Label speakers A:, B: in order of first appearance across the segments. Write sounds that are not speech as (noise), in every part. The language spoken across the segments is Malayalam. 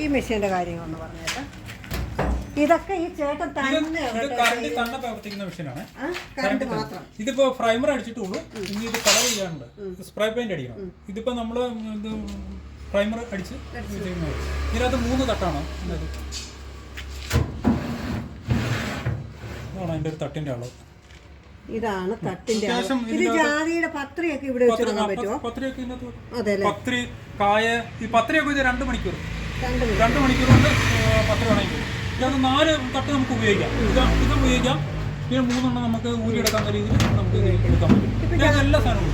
A: ഈ മെഷീന്റെ കാര്യങ്ങളൊന്ന് പറഞ്ഞേക്കാം ഇതൊക്കെ ഈ ചേട്ടൻ തന്നെ
B: പ്രവർത്തിക്കുന്ന മെഷീനാണ്. ഇതിപ്പോ പ്രൈമർ അടിച്ചിട്ടുള്ളൂ. ഇനി ഇത് കളർ ചെയ്യാനുണ്ട്. സ്പ്രേ പെയിന്റ് അടിക്കണം. ഇതിപ്പോ നമ്മൾ പ്രൈമർ അടിച്ച് ഇതിനകത്ത് മൂന്ന് തട്ടാണ്. ഇതാണ് അതിന്റെ ഒരു തട്ടിന്റെ അളവ്.
A: ഇതാണ് തട്ടിന്റെ ഇത് ജാതിയുടെ പത്രിയൊക്കെ ഇവിടെ വെച്ച് തുടങ്ങാൻ പറ്റുമോ
B: പത്രിയൊക്കെ പത്രി കായ ഈ പത്രിയൊക്കെ ഇത് രണ്ട് മണിക്കൂർ.
A: രണ്ട്
B: മണിക്കൂർ. കൊണ്ട് പത്ത് മണിക്കൂർ. ഇതിനകത്ത് നാല് തട്ട് നമുക്ക് ഉപയോഗിക്കാം. ഇത് ഇത് ഉപയോഗിക്കാം. പിന്നെ മൂന്നെണ്ണം നമുക്ക് ഊരിയെടുക്കാൻ രീതിയിൽ നമുക്ക് എടുക്കാൻ പറ്റും. ഇതിനകത്ത് എല്ലാ സാധനവും.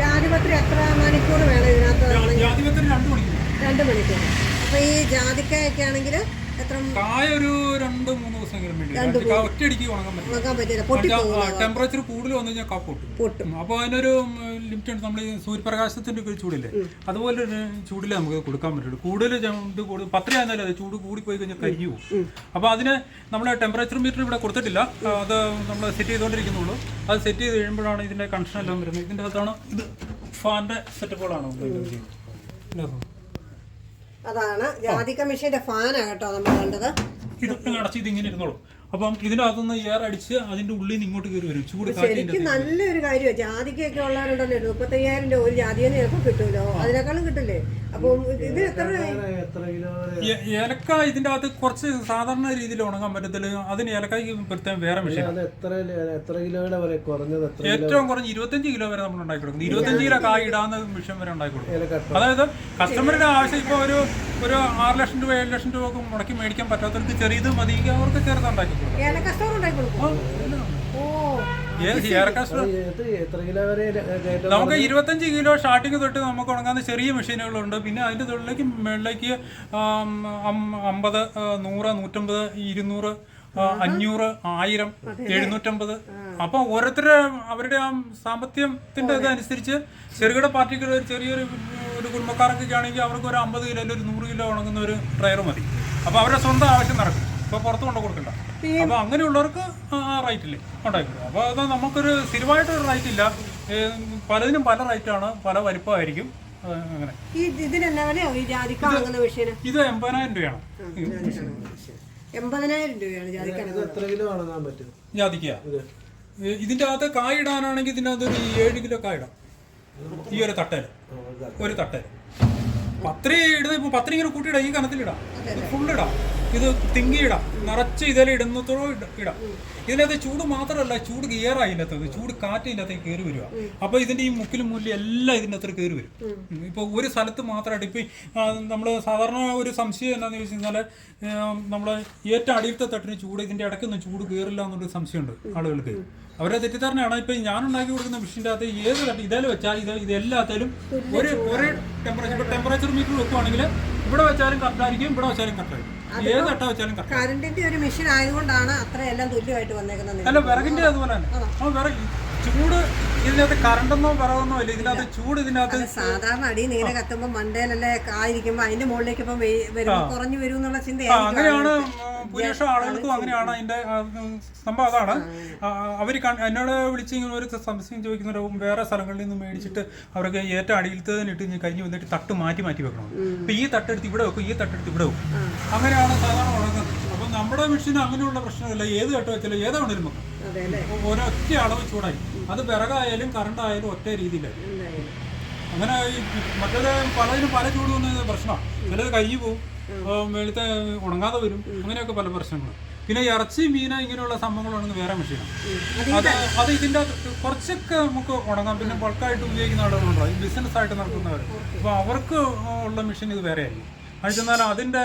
A: ജാതിപത്രി എത്ര മണിക്കൂർ വേണം ഇതിനകത്ത്?
B: ജാതിപത്രി രണ്ട് മണിക്കൂർ.
A: രണ്ട് മണിക്കൂർ. അപ്പൊ ഈ ജാതിക്കായൊക്കെ ആണെങ്കിൽ എത്ര?
B: കായ ഒരു രണ്ട് മൂന്ന് ദിവസമെങ്കിലും വേണ്ടി ഒറ്റയടിക്ക് ഉണങ്ങാൻ
A: പറ്റില്ല.
B: ടെമ്പറേച്ചർ കൂടുതൽ വന്നു കഴിഞ്ഞാൽ കാ പൊട്ടും.
A: പൊട്ടും.
B: അപ്പോൾ അതിനൊരു ലിമിറ്റ് ഉണ്ട് നമ്മൾ സൂര്യപ്രകാശത്തിന്റെ ഒക്കെ ചൂടില്ലേ? അതുപോലെ ഒരു ചൂടില്ലേ നമുക്ക് കൊടുക്കാൻ പറ്റുള്ളൂ. കൂടുതൽ ഇത് കൂടുതൽ പത്ര ആയിരുന്നാലും അത് ചൂട് കൂടി പോയി കഴിഞ്ഞാൽ കരിഞ്ഞു പോകും. അപ്പോൾ അതിന് നമ്മൾ ടെമ്പറേച്ചർ മീറ്റർ ഇവിടെ കൊടുത്തിട്ടില്ല. അത് നമ്മൾ സെറ്റ് ചെയ്തുകൊണ്ടിരിക്കുന്നുള്ളൂ. അത് സെറ്റ് ചെയ്ത് കഴിയുമ്പോഴാണ് ഇതിന്റെ കണക്ഷൻ എല്ലാം വരുന്നത്. ഇതിന്റെ അകത്താണ് ഇത് ഫാന്റെ സെറ്റപ്പുകളാണ്
A: അതാണ്. ജാതി കമ്മീഷന്റെ ഫാനാ കേട്ടോ നമ്മൾ കണ്ടത്.
B: ഇതൊക്കെ അടച്ച് ഇതിങ്ങനെ ഇരുന്നോളും. അപ്പം ഇതിനകത്തുനിന്ന് എയർ അടിച്ച് അതിന്റെ ഉള്ളിൽ നിന്ന് ഇങ്ങോട്ട് കയറി വരും. ചൂട്
A: ശരിക്കും നല്ലൊരു കാര്യമാണ് ജാതിക്കൊക്കെ ഉള്ളവരുണ്ടല്ലോ. മുപ്പത്തയ്യായിരം രൂപ ഒരു ജാതിയെന്ന് ചിലപ്പോൾ കിട്ടുമല്ലോ അതിനേക്കാളും കിട്ടില്ലേ? അപ്പം ഇത് എത്ര
C: എത്ര കിലോ വരെ?
B: ഏ- ഏലക്ക ഇതിന്റെ അകത്ത് കുറച്ച് സാധാരണ രീതിയിൽ ഉണങ്ങാൻ പറ്റത്തില്ല. അതിന് ഏലക്കായ്ക്ക് പ്രത്യേകം വേറെ വിഷയം.
C: അത് എത്ര എത്ര കിലോയുടെ വരെ കുറഞ്ഞത് എത്ര
B: ഏറ്റവും കുറഞ്ഞ ഇരുപത്തഞ്ച് കിലോ വരെ നമ്മൾ ഉണ്ടാക്കി കൊടുക്കുന്നത് ഇരുപത്തഞ്ച് കിലോ കായ് ഇടാവുന്ന മിഷൻ വരെ ഉണ്ടാക്കി കൊടുക്കും അതായത് കസ്റ്റമറിന്റെ ആവശ്യം ഇപ്പോൾ ഒരു ഒരു ആറ് ലക്ഷം രൂപ ഏഴ് ലക്ഷം രൂപ ഒക്കെ മുടക്കി മേടിക്കാൻ പറ്റാത്തവർക്ക് ചെറിയത് മതി. അവർക്ക് ചെറുതുണ്ടാക്കി
A: ഉണ്ടാക്കി കൊടുക്കും. ഓ.
B: നമുക്ക് ഇരുപത്തഞ്ച് കിലോ സ്റ്റാർട്ടിങ് തൊട്ട് നമുക്ക് ഉണങ്ങാവുന്ന ചെറിയ മെഷീനുകളുണ്ട്. പിന്നെ അതിന്റെ തൊഴിലേക്ക് മുകളിലേക്ക് അം- അമ്പത് നൂറ് നൂറ്റമ്പത് ഇരുന്നൂറ് അഞ്ഞൂറ് ആയിരം എഴുന്നൂറ്റമ്പത്. അപ്പൊ ഓരോരുത്തരുടെ അവരുടെ ആ സാമ്പത്തികത്തിന്റെ ഇതനുസരിച്ച് ചെറുകിട പാർട്ടികൾ ഒരു ചെറിയൊരു ഒരു കുടുംബക്കാർക്കൊക്കെ ആണെങ്കിൽ അവർക്ക് ഒരു അമ്പത് കിലോ ഒരു നൂറ് കിലോ ഉണങ്ങുന്ന ഒരു ഡ്രയർ മതി. അപ്പോൾ അവരുടെ സ്വന്തം ആവശ്യം നടക്കും. ഇപ്പോൾ പുറത്ത് കൊണ്ടു കൊടുക്കണ്ട. അപ്പോൾ അങ്ങനെയുള്ളവർക്ക് റൈറ്റ് ഇല്ലേ ഉണ്ടാക്കി അപ്പൊ അപ്പോൾ അത് നമുക്കൊരു സ്ഥിരമായിട്ടൊരു റൈറ്റ് ഇല്ല. പലതിനും പല റൈറ്റാണ് പല വലിപ്പമായിരിക്കും. അങ്ങനെ. ഇത് എൺപതിനായിരം രൂപയാണ്.
A: എൺപതിനായിരം രൂപയാണ് ജാതിക്ക.
B: ഇതിന്റെ അകത്ത് കായിടാനാണെങ്കിൽ ഇതിനകത്ത് ഒരു ഏഴ് കിലോ കായിടാം ഈ ഒരു തട്ടൽ ഒരു തട്ടൽ പത്രി ഇടുന്ന ഇപ്പൊ പത്രി ഇങ്ങനെ കൂട്ടിയിടാം. ഈ കനത്തിലിടാം. ഫുള്ളിടാം. ഇടാം ഇത് തിങ്ങി ഇടാം. നിറച്ച് ഇതിൽ ഇടുന്നതോ ഇട- ഇതിനകത്ത് ചൂട് മാത്രമല്ല ചൂട് കയറാ ഇതിനകത്ത് ചൂട് കാറ്റ് ഇതിനകത്തേക്ക് കയറി വരിക. അപ്പോൾ ഇതിന്റെ ഈ മുക്കിലും മുല്ലും എല്ലാം ഇതിന്റെ അകത്ത് കയറി വരും. ഇപ്പോൾ ഒരു സ്ഥലത്ത് മാത്രമായിട്ട് ഇപ്പൊ നമ്മൾ സാധാരണ ഒരു സംശയം എന്താണെന്ന് ചോദിച്ചു കഴിഞ്ഞാൽ നമ്മൾ ഏറ്റവും അടിയിലത്തെ തട്ടിന് ചൂട് ഇതിന്റെ ഇടയ്ക്കൊന്നും ചൂട് കയറില്ല എന്നൊരു സംശയമുണ്ട് ആളുകൾക്ക്. അവരെ തെറ്റിദ്ധാരണയാണ് ഇപ്പൊ ഞാൻ ഉണ്ടാക്കി കൊടുക്കുന്ന മെഷീന്റെ അകത്ത് ഏത് തട്ടി ഇതേലും വെച്ചാൽ ഇത് ഇതെല്ലാത്തിലും ഒരു ഒരു ടെമ്പറേച്ചർ ഇപ്പൊ ടെമ്പറേച്ചർ മീറ്റർ വെക്കുവാണെങ്കിൽ ഇവിടെ വെച്ചാലും കറക്റ്റായിരിക്കും ഇവിടെ വെച്ചാലും കറക്റ്റായിരിക്കും
A: കറണ്ടിന്റെ ഒരു മെഷീൻ ആയതുകൊണ്ടാണ് അത്രയെല്ലാം തുല്യമായിട്ട് വന്നേക്കുന്നത്
B: അല്ല വിറകിന്റെ അതുപോലെ ചൂട് ഇതിനകത്ത് കറണ്ടെന്നോ വിറകൊന്നോ ഇല്ല. ഇതിനകത്ത് ചൂട് ഇതിനകത്ത്
A: സാധാരണ അടി നീല കത്തുമ്പോ മണ്ടയിലല്ലേ ആയിരിക്കുമ്പോ അതിന്റെ മുകളിലേക്ക് ഇപ്പം വെയ്- കുറഞ്ഞു വരും എന്നുള്ള
B: അങ്ങനെയാണ് ഭൂരിപക്ഷം ആളുകൾക്കും അങ്ങനെയാണ് അതിന്റെ സംഭവം അതാണ്. അവർ എന്നോട് വിളിച്ച് ഇങ്ങനെ ഒരു സംശയം ചോദിക്കുന്നവരും വേറെ സ്ഥലങ്ങളിൽ നിന്ന് മേടിച്ചിട്ട് അവർക്ക് ഏറ്റവും അടിയിലത്തെ തന്നെ ഇട്ട് കഴിഞ്ഞ് വന്നിട്ട് തട്ട് മാറ്റി മാറ്റി വെക്കണം. അപ്പൊ ഈ തട്ടെടുത്ത് ഇവിടെ വെക്കും ഈ തട്ടെടുത്ത് ഇവിടെ വെക്കും. അങ്ങനെയാണ് സാധാരണ ഉണങ്ങുന്നത്. അപ്പൊ നമ്മുടെ മെഷീൻ അങ്ങനെയുള്ള പ്രശ്നമില്ല. ഏത് തട്ട് വെച്ചാലും ഏതാണെങ്കിലും വെക്കും ഒരൊറ്റ അളവ് ചൂടായി. അത് വിറകായാലും കറണ്ട് ആയാലും ഒറ്റ രീതിയിലായി. അങ്ങനെ ഈ മറ്റേത് പലതിനും പല ചൂട് വന്ന പ്രശ്നമാണ്. ചിലത് കഴിഞ്ഞു പോവും. വെളുത്തെ ഉണങ്ങാതെ വരും. അങ്ങനെയൊക്കെ പല പ്രശ്നങ്ങളും. പിന്നെ ഇറച്ചി മീന ഇങ്ങനെയുള്ള സംഭവങ്ങളാണെന്ന് വേറെ മെഷീനാണ്. അത് അത് ഇതിന്റെ കുറച്ചൊക്കെ നമുക്ക് ഉണങ്ങാം. പിന്നെ ബൾക്കായിട്ട് ഉപയോഗിക്കുന്ന ആളുകളുണ്ടോ? ബിസിനസ് ആയിട്ട് നടത്തുന്നവർ അപ്പോൾ അവർക്ക് ഉള്ള മെഷീൻ ഇത് വേറെ ആയിരിക്കും അത് ചെന്നാൽ അതിന്റെ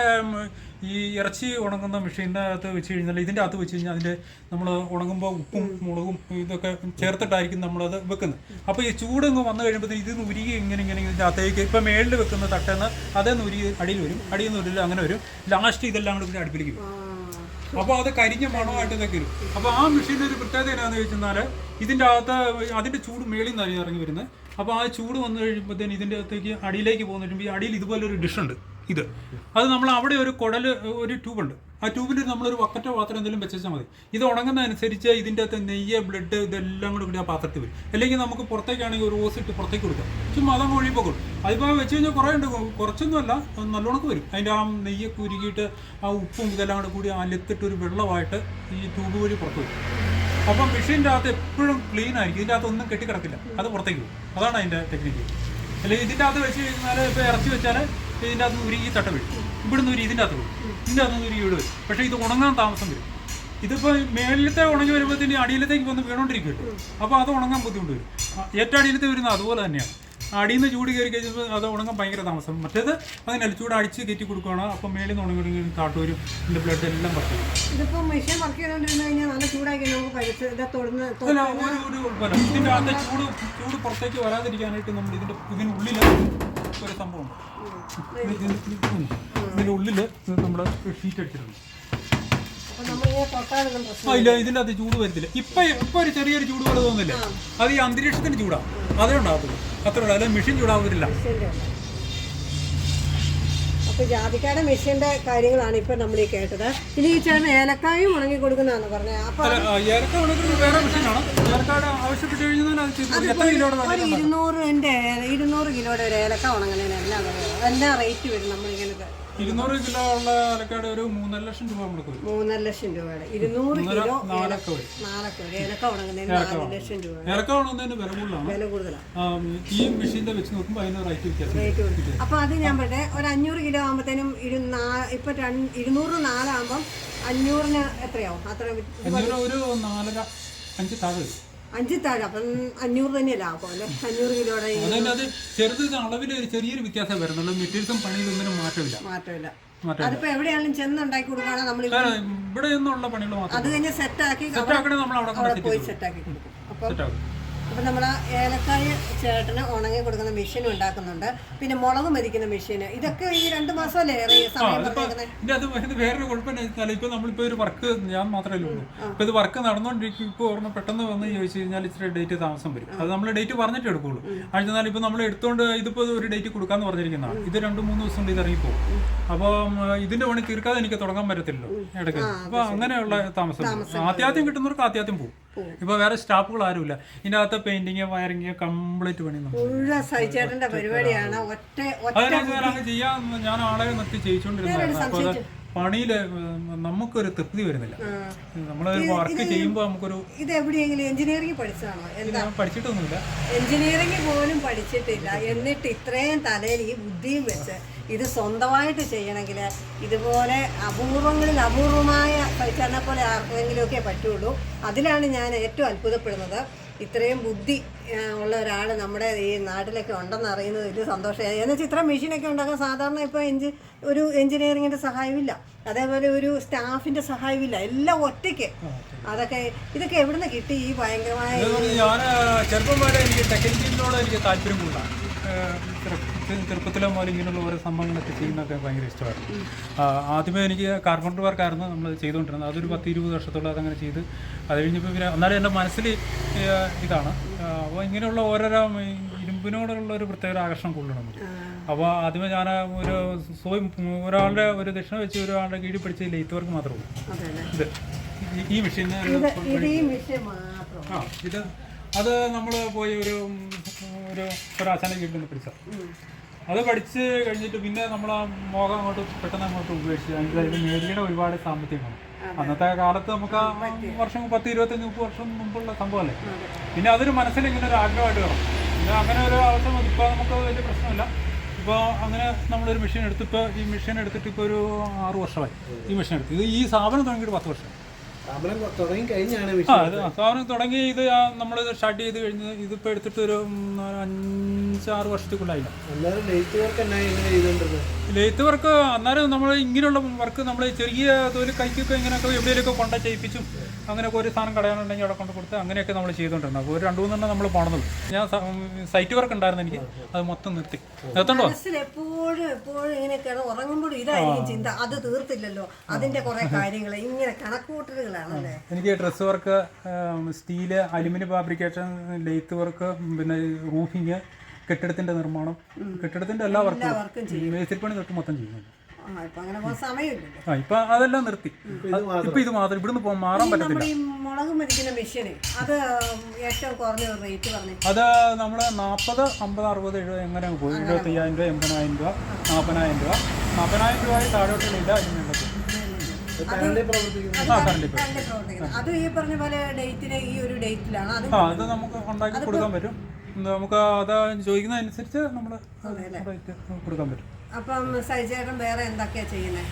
B: ഈ ഇറച്ചി ഉണങ്ങുന്ന മെഷീന്റെ അകത്ത് വെച്ച് കഴിഞ്ഞാൽ ഇതിന്റെ അകത്ത് വെച്ച് കഴിഞ്ഞാൽ അതിന്റെ നമ്മൾ ഉണങ്ങുമ്പോൾ ഉപ്പും മുളകും ഇതൊക്കെ ചേർത്തിട്ടായിരിക്കും നമ്മളത് വെക്കുന്നത്. അപ്പോൾ ഈ ചൂട് ഇങ്ങ് വന്നു കഴിയുമ്പോഴത്തേക്ക് ഇത് ഉരുകി ഇങ്ങനെ ഇങ്ങനെ ഇതിന്റെ അകത്തേക്ക് ഇപ്പം മേളിൽ വെക്കുന്ന തട്ടേന്ന് അതേ ഉരുകി അടിയിൽ വരും. അടിയിൽ നിന്ന് ഉരുളി അങ്ങനെ വരും. ലാസ്റ്റ് ഇതെല്ലാം കൂടി പിന്നെ അടുപ്പിലേക്ക് വരും. അപ്പോൾ അത് കരിഞ്ഞ മണമായിട്ട് ഇതൊക്കെ വരും. അപ്പോൾ ആ മെഷീന്റെ ഒരു പ്രത്യേകത എന്നാന്ന് വെച്ചാൽ ഇതിന്റെ അകത്ത് അതിന്റെ ചൂട് മേളിൽ നിന്നാണ് ഇറങ്ങി വരുന്നത്. അപ്പോൾ ആ ചൂട് വന്നു കഴിയുമ്പോഴത്തേന് ഇതിന്റെ അകത്തേക്ക് അടിയിലേക്ക് പോകുന്ന ഈ അടിയിൽ ഇതുപോലൊരു ഡിഷ് ഉണ്ട്. ഇത്. അത് നമ്മൾ അവിടെ ഒരു കുടൽ ഒരു ട്യൂബുണ്ട്. ആ ട്യൂബിൽ നമ്മളൊരു വക്കറ്റോ പാത്രം എന്തെങ്കിലും വെച്ചാൽ മതി. ഇത് ഉണങ്ങുന്നതനുസരിച്ച് ഇതിന്റെ അകത്ത് നെയ്യ് ബ്ലഡ് ഇതെല്ലാം കൂടി കൂടി ആ പാത്രത്തിൽ വരും. അല്ലെങ്കിൽ നമുക്ക് പുറത്തേക്കാണെങ്കിൽ ഒരു ഓസ് ഇട്ട് പുറത്തേക്ക് കൊടുക്കാം. ചുമ്മാ അതങ്ങ് ഒഴിപ്പൊക്കെ അതിപ്പോൾ വെച്ച് കഴിഞ്ഞാൽ കുറേ ഉണ്ട് കുറച്ചൊന്നുമല്ല നല്ലോണക്ക് വരും. അതിന്റെ ആ നെയ്യ് കുരുകിയിട്ട് ആ ഉപ്പും ഇതെല്ലാം കൂടെ കൂടി അലുത്തിട്ട് ഒരു വെള്ളമായിട്ട് ഈ ട്യൂബ് വഴി പുറത്ത് വരും. അപ്പം മെഷീന്റെ അകത്ത് എപ്പോഴും ക്ലീൻ ആയിരിക്കും ഇതിന്റെ അകത്ത് ഒന്നും കെട്ടിക്കിടക്കില്ല. അത് പുറത്തേക്ക് പോകും. അതാണ് അതിന്റെ ടെക്നിക്ക്. അല്ലെങ്കിൽ ഇതിന്റെ അകത്ത് വെച്ച് കഴിഞ്ഞാൽ ഇപ്പോൾ ഇറച്ചി വെച്ചാൽ ഇതിന്റെ അകത്ത് ഉരുകി തട്ട വീഴും. ഇവിടുന്ന് ഉരി ഇതിന്റെ അകത്ത് വീഴും. ഇതിന്റെ അകത്ത് ഉരുകി ഇവിടെ വരും. പക്ഷേ ഇത് ഉണങ്ങാൻ താമസം വരും. ഇതിപ്പോൾ മേളിലത്തെ ഉണങ്ങി വരുമ്പോഴത്തേന് അടിയിലത്തേക്ക് വന്ന് വീണോണ്ടിരിക്കുമല്ലോ അപ്പോൾ അത് ഉണങ്ങാൻ ബുദ്ധിമുട്ട് വരും. ഏറ്റവും അടിയിലത്തെ വരുന്നത് അതുപോലെ തന്നെയാണ്. അടിയിൽ നിന്ന് ചൂട് കയറി കഴിഞ്ഞപ്പോൾ അത് ഉണങ്ങാൻ ഭയങ്കര താമസം. മറ്റേത് അങ്ങനെയല്ല ചൂട് അടിച്ച് കയറ്റി കൊടുക്കുകയാണ് അപ്പം മേളിൽ നിന്ന് ഉണങ്ങി കാട്ടൂരും ഇതിന്റെ ബ്ലഡ് എല്ലാം പറ്റും
A: ഇതിപ്പോ മെഷീൻ വർക്ക് ചെയ്തോണ്ടിരുന്നു കഴിഞ്ഞാൽ നല്ല ചൂടാക്കി നമുക്ക് കഴിച്ച് ഇത്
B: അല്ല, ഒരു ഒരു കുഴപ്പമില്ല. അകത്തെ ചൂട് ചൂട് പുറത്തേക്ക് വരാതിരിക്കാനായിട്ട് നമ്മൾ ഇതിന്റെ ഇതിനുള്ളിൽ ഒരു സംഭവം ഇതിന്റെ ഉള്ളിൽ നമ്മൾ ഷീറ്റ് അടിച്ചിട്ടുണ്ട്. ഇല്ല ഇതിന്റെ അത് ചൂട് വരത്തില്ല. ഇപ്പൊ ഇപ്പൊ ഒരു ചെറിയൊരു ചൂട് പോലെ തോന്നില്ലേ അത് ഈ അന്തരീക്ഷത്തിന്റെ ചൂടാ. അതേ ഉണ്ടാകത്തുള്ളൂ. അത്രേ അല്ലെങ്കിൽ അല്ല മെഷീൻ
A: ചൂടാവുന്നില്ല അപ്പോൾ ജാതിക്കാരുടെ മെഷീന്റെ മെഷീന്റെ കാര്യങ്ങളാണ് ഇപ്പൊ നമ്മൾ ഈ കേട്ടത്. ഇനി ഈ ചേട്ടൻ ഏലക്കായും ഉണങ്ങി കൊടുക്കുന്നതാണ് പറഞ്ഞത്
B: അപ്പോൾ ഏലക്ക ഉണക്കുന്നത് വേറെ മെഷീനാണ് ഏലക്കാട് ആവശ്യപ്പെട്ട് കഴിഞ്ഞാൽ
A: ഒരു ഇരുന്നൂറിന്റെ. ഇരുന്നൂറ് കിലോയുടെ ഒരു ഏലക്ക ഉണങ്ങുന്നതിന് എന്നാ പറയുക എന്നാ റേറ്റ് വരും നമ്മളിങ്ങനെ
B: ഇരുന്നൂറ് കിലോ ഉള്ള ഏലക്കാട് ഒരു മൂന്നര ലക്ഷം രൂപ നമുക്ക് വരും
A: മൂന്നര ലക്ഷം രൂപയുടെ. ഇരുന്നൂറ് കിലോ
B: നാലൊക്കെ വരും.
A: നാലൊക്കെ ഒരു ഏലക്ക ഉണങ്ങുന്നതിന് നാല് ലക്ഷം രൂപ.
B: ഏലക്ക ഉണങ്ങുന്നതിന് വില കൂടുതലാണ്.
A: വില കൂടുതലാണ്.
B: ഈ മെഷീന്റെ വെച്ച് നോക്കുമ്പോൾ അതിന് റേറ്റ് വ്യത്യാസം
A: അപ്പൊ അത് ഞാൻ പറയട്ടെ ഒരു അഞ്ഞൂറ് കിലോ ആകുമ്പോഴത്തേനും ഇപ്പൊ ഇരുന്നൂറ് നാലാകുമ്പം അഞ്ഞൂറിന് എത്രയാവും? അത്ര
B: ഒരു നാലര അഞ്ച് താഴെ വരും.
A: അഞ്ച് താഴെ അപ്പം അഞ്ഞൂറ് തന്നെ ലാഭം അല്ലേ? അഞ്ഞൂറ് കിലോയുടെ
B: അതുതന്നെ അത് ചെറുത് അളവിൽ ഒരു ചെറിയൊരു വ്യത്യാസം വരുന്നുള്ളൂ മെറ്റീരിയൽസും പണിയിലൊന്നിനും മാറ്റമില്ല.
A: മാറ്റമില്ല. അതിപ്പോ എവിടെയാണെങ്കിലും ചെന്ന് ഉണ്ടാക്കി കൊടുക്കുകയാണെങ്കിൽ നമ്മൾ
B: ഇവിടെ നിന്നുള്ള പണികൾ
A: അത് കഴിഞ്ഞ് സെറ്റാക്കി
B: സെറ്റാക്കണേ നമ്മൾ അവിടെ
A: പോയി
B: സെറ്റ്
A: ആക്കി സെറ്റാക്കി കൊടുക്കും. അപ്പം അപ്പം നമ്മൾ ഏലക്കായ ചേട്ടന് ഉണങ്ങി കൊടുക്കുന്ന മെഷീൻ ഉണ്ടാക്കുന്നുണ്ട്. പിന്നെ മുളക് മരിക്കുന്ന മെഷീൻ ഇതൊക്കെ ഈ രണ്ട്
B: മാസം ഇത് വേറൊരു കുഴപ്പമില്ല. വെച്ചാൽ ഇപ്പൊ നമ്മളിപ്പോ ഒരു വർക്ക് ഞാൻ മാത്രമേ ഉള്ളൂ. ഇപ്പൊ ഇത് വർക്ക് നടന്നുകൊണ്ടിരിക്കും ഇപ്പൊ ഓർമ്മ പെട്ടെന്ന് വന്ന് ചോദിച്ചു കഴിഞ്ഞാൽ ഇച്ചിരി ഡേറ്റ് താമസം വരും. അത് നമ്മൾ ഡേറ്റ് പറഞ്ഞിട്ട് എടുക്കുള്ളൂ. ആഴ്ചന്നാൽ ഇപ്പൊ നമ്മൾ എടുത്തോണ്ട് ഇതിപ്പോ ഒരു ഡേറ്റ് കൊടുക്കാന്ന് പറഞ്ഞിരിക്കുന്നതാണ്. ഇത് രണ്ട് മൂന്ന് ദിവസം കൊണ്ട് ഇത് ഇറങ്ങിപ്പോകും അപ്പം ഇതിന്റെ പണി തീർക്കാതെ എനിക്ക് തുടങ്ങാൻ പറ്റത്തില്ലല്ലോ ഇടയ്ക്ക്. അപ്പൊ അങ്ങനെയുള്ള താമസം. ആദ്യാദ്യം കിട്ടുന്നവർക്ക് ആദ്യാദ്യം പോകും ഇപ്പൊ വേറെ സ്റ്റാഫുകൾ ആരുമില്ല. ഇതിനകത്ത് പെയിന്റിങ് വയറിങ് കംപ്ലീറ്റ് പണി
A: മുഴുവൻ സഹിച്ചേട്ടന്റെ പരിപാടിയാണ്. ഒറ്റ ഒറ്റ
B: ഞാൻ ചെയ്യാൻ ഞാൻ ആളെ നിർത്തി ചെയ്യിച്ചോണ്ടിരുന്നതാണ് പണിയിൽ നമുക്കൊരു തൃപ്തി വരുന്നില്ല. നമ്മൾ വർക്ക് ചെയ്യുമ്പോൾ നമുക്കൊരു
A: ഇത് എവിടെയെങ്കിലും എഞ്ചിനീയറിംഗ്
B: പഠിച്ചാണോ എന്താ? പഠിച്ചിട്ടൊന്നുമില്ല.
A: എഞ്ചിനീയറിംഗ് പോലും പഠിച്ചിട്ടില്ല. എന്നിട്ട് ഇത്രയും തലയിൽ ഈ ബുദ്ധിയും വെച്ച് ഇത് സ്വന്തമായിട്ട് ചെയ്യണമെങ്കിൽ ഇതുപോലെ അപൂർവങ്ങളിൽ അപൂർവമായ സഹിച്ചാറിനെ പോലെ ആർക്കെങ്കിലുമൊക്കെ പറ്റുള്ളൂ. അതിലാണ് ഞാൻ ഏറ്റവും അത്ഭുതപ്പെടുന്നത്. ഇത്രയും ബുദ്ധി ഉള്ള ഒരാൾ നമ്മുടെ ഈ നാട്ടിലൊക്കെ ഉണ്ടെന്ന് അറിയുന്നത് വലിയ സന്തോഷമായി. എന്ന് വെച്ചാൽ ഇത്ര മെഷീനൊക്കെ ഉണ്ടാക്കാൻ സാധാരണ ഇപ്പോൾ എഞ്ചി ഒരു എഞ്ചിനീയറിങ്ങിന്റെ സഹായമില്ല. അതേപോലെ ഒരു സ്റ്റാഫിന്റെ സഹായമില്ല എല്ലാം ഒറ്റയ്ക്ക്. അതൊക്കെ ഇതൊക്കെ എവിടുന്ന് കിട്ടി ഈ ഭയങ്കരമായ
B: ഞാൻ ചെറുപ്പം വരെ എനിക്ക് ടെക്നിക്കിനോട് എനിക്ക് താല്പര്യം കൂടുതലാണ് ചെറുപ്പത്തിലെ പോലെ ഇങ്ങനെയുള്ള ഓരോ സംഭവങ്ങളൊക്കെ ചെയ്യുന്നതൊക്കെ ഭയങ്കര ഇഷ്ടമായിരുന്നു. ആദ്യമേ എനിക്ക് കാർപ്പന്റർ വർക്കായിരുന്നു നമ്മൾ ചെയ്തുകൊണ്ടിരുന്നത്. അതൊരു പത്ത് ഇരുപത് വർഷത്തോളം അതങ്ങനെ ചെയ്ത്. അത് കഴിഞ്ഞപ്പോൾ പിന്നെ എന്നാലും എന്റെ മനസ്സിൽ ഇതാണ്. അപ്പോൾ ഇങ്ങനെയുള്ള ഓരോരോ ഇരുമ്പിനോടുള്ള ഒരു പ്രത്യേക ആകർഷണം കൂടുതലാണ് അപ്പോൾ ആദ്യമേ ഞാൻ ഒരു സ്വയം ഒരാളുടെ ഒരു ദക്ഷിണ വെച്ച് ഒരാളുടെ കീഴിൽ പിടിച്ച ലെയ്ത്ത് വർക്ക് മാത്രമേ ഇത് ഈ- മെഷീൻ ആ ഇത് അത് നമ്മൾ പോയി ഒരു ഒരു ഒരാശാന കീഴിൽ നിന്ന് പിടിച്ചു അത് പഠിച്ച് കഴിഞ്ഞിട്ട് പിന്നെ നമ്മൾ ആ മോഹം അങ്ങോട്ട് പെട്ടെന്ന് അങ്ങോട്ട് ഉപയോഗിച്ചു അതിന്റെ അതിന് നേടിയുടെ ഒരുപാട് സാമ്പത്തികമാണ് അന്നത്തെ കാലത്ത് നമുക്ക് ആ വർഷം പത്ത് ഇരുപത്തഞ്ച് മുപ്പത് വർഷം മുമ്പുള്ള സംഭവമല്ലേ? പിന്നെ അതൊരു മനസ്സിൽ ഇങ്ങനെ ഒരു ആഗ്രഹമായിട്ട് വേണം പിന്നെ അങ്ങനെ ഒരു അവസരം ഇപ്പോൾ നമുക്ക് വലിയ പ്രശ്നമില്ല. ഇപ്പോൾ അങ്ങനെ നമ്മളൊരു മെഷീൻ എടുത്തിപ്പോൾ ഈ മെഷീൻ എടുത്തിട്ട് ഇപ്പോൾ ഒരു ആറ് വർഷമായി. ഈ മെഷീൻ എടുത്ത്. ഇത് ഈ സ്ഥാപനം തുടങ്ങിയിട്ട് പത്ത് വർഷം. ആ ഇത് സാധനം തുടങ്ങി ഇത് നമ്മൾ സ്റ്റാർട്ട് ചെയ്ത് കഴിഞ്ഞ് ഇതിപ്പോൾ എടുത്തിട്ട് ഒരു അഞ്ചാറ്
C: വർഷത്തേക്കുണ്ടായില്ല ലേത്ത് വർക്ക്
B: ലെയ്ത്ത് അന്നേരം നമ്മൾ ഇങ്ങനെയുള്ള വർക്ക് നമ്മൾ ചെറിയ തൊഴിൽ കൈക്കൊക്കെ ഇങ്ങനെയൊക്കെ എവിടെയൊക്കെ കൊണ്ട ചെയ്യിപ്പിച്ചും അങ്ങനെയൊക്കെ ഒരു സാധനം കടയാനുണ്ടെങ്കിൽ അവിടെ കൊണ്ട് കൊടുത്ത് അങ്ങനെയൊക്കെ നമ്മൾ ചെയ്തുകൊണ്ടിരുന്നത് അപ്പോൾ ഒരു രണ്ട് മൂന്നെണ്ണം നമ്മൾ പോണത് ഞാൻ സൈറ്റ് വർക്ക് ഉണ്ടായിരുന്നു എനിക്ക്. അത് മൊത്തം നിർത്തി. നിർത്തണ്ടോ?
A: എപ്പോഴും എപ്പോഴും ഇങ്ങനെ കിടന്ന് ഉറങ്ങുമ്പോഴും ഇതായിരിക്കും ചിന്ത. അത് തീർത്തില്ലല്ലോ. അതിന്റെ കുറെ (laughs) കാര്യങ്ങൾ ഇങ്ങനെ കണക്കൂട്ടലുകളാണല്ലേ
B: എനിക്ക് dress work steel aluminium fabrication lathe work പിന്നെ റൂഫിങ് കെട്ടിടത്തിന്റെ നിർമ്മാണം. കെട്ടിടത്തിന്റെ എല്ലാ വർക്കും മേസ്തിരിപ്പണി തൊട്ട് മൊത്തം ചെയ്യുന്നുണ്ട്
A: ആ ഇപ്പൊ അങ്ങനെ പോകാൻ സമയമില്ലല്ലോ.
B: ആ ഇപ്പൊ അതെല്ലാം നിർത്തി. ഇപ്പൊ ഇത് മാത്രം. ഇവിടുന്ന് പോകാൻ മാറാൻ പറ്റത്തില്ല.
A: അത് നമ്മൾ നാപ്പത് ഒരു റേറ്റ് പറഞ്ഞു.
B: അത് നമ്മൾ നാൽപ്പത് അമ്പത് അറുപത് എഴുപത് എങ്ങനെ പോയി? എഴുപത്തി അയ്യായിരം രൂപ എൺപതിനായിരം രൂപ നാൽപ്പതിനായിരം രൂപ. നാൽപ്പതിനായിരം രൂപ താഴോട്ടില്ല അതിനുള്ളത്
A: അത് ഈ പറഞ്ഞ പോലെ ഡേറ്റിന് ഈ ഒരു ഡേറ്റിലാണ് അത്
B: ആ അത് നമുക്ക് ഉണ്ടാക്കി കൊടുക്കാൻ പറ്റും. നമുക്ക് അത് ചോദിക്കുന്നതനുസരിച്ച് നമ്മൾ കൊടുക്കാൻ പറ്റും.
A: അപ്പം സൈചേട്ടൻ വേറെ എന്തൊക്കെയാ ചെയ്യുന്നത്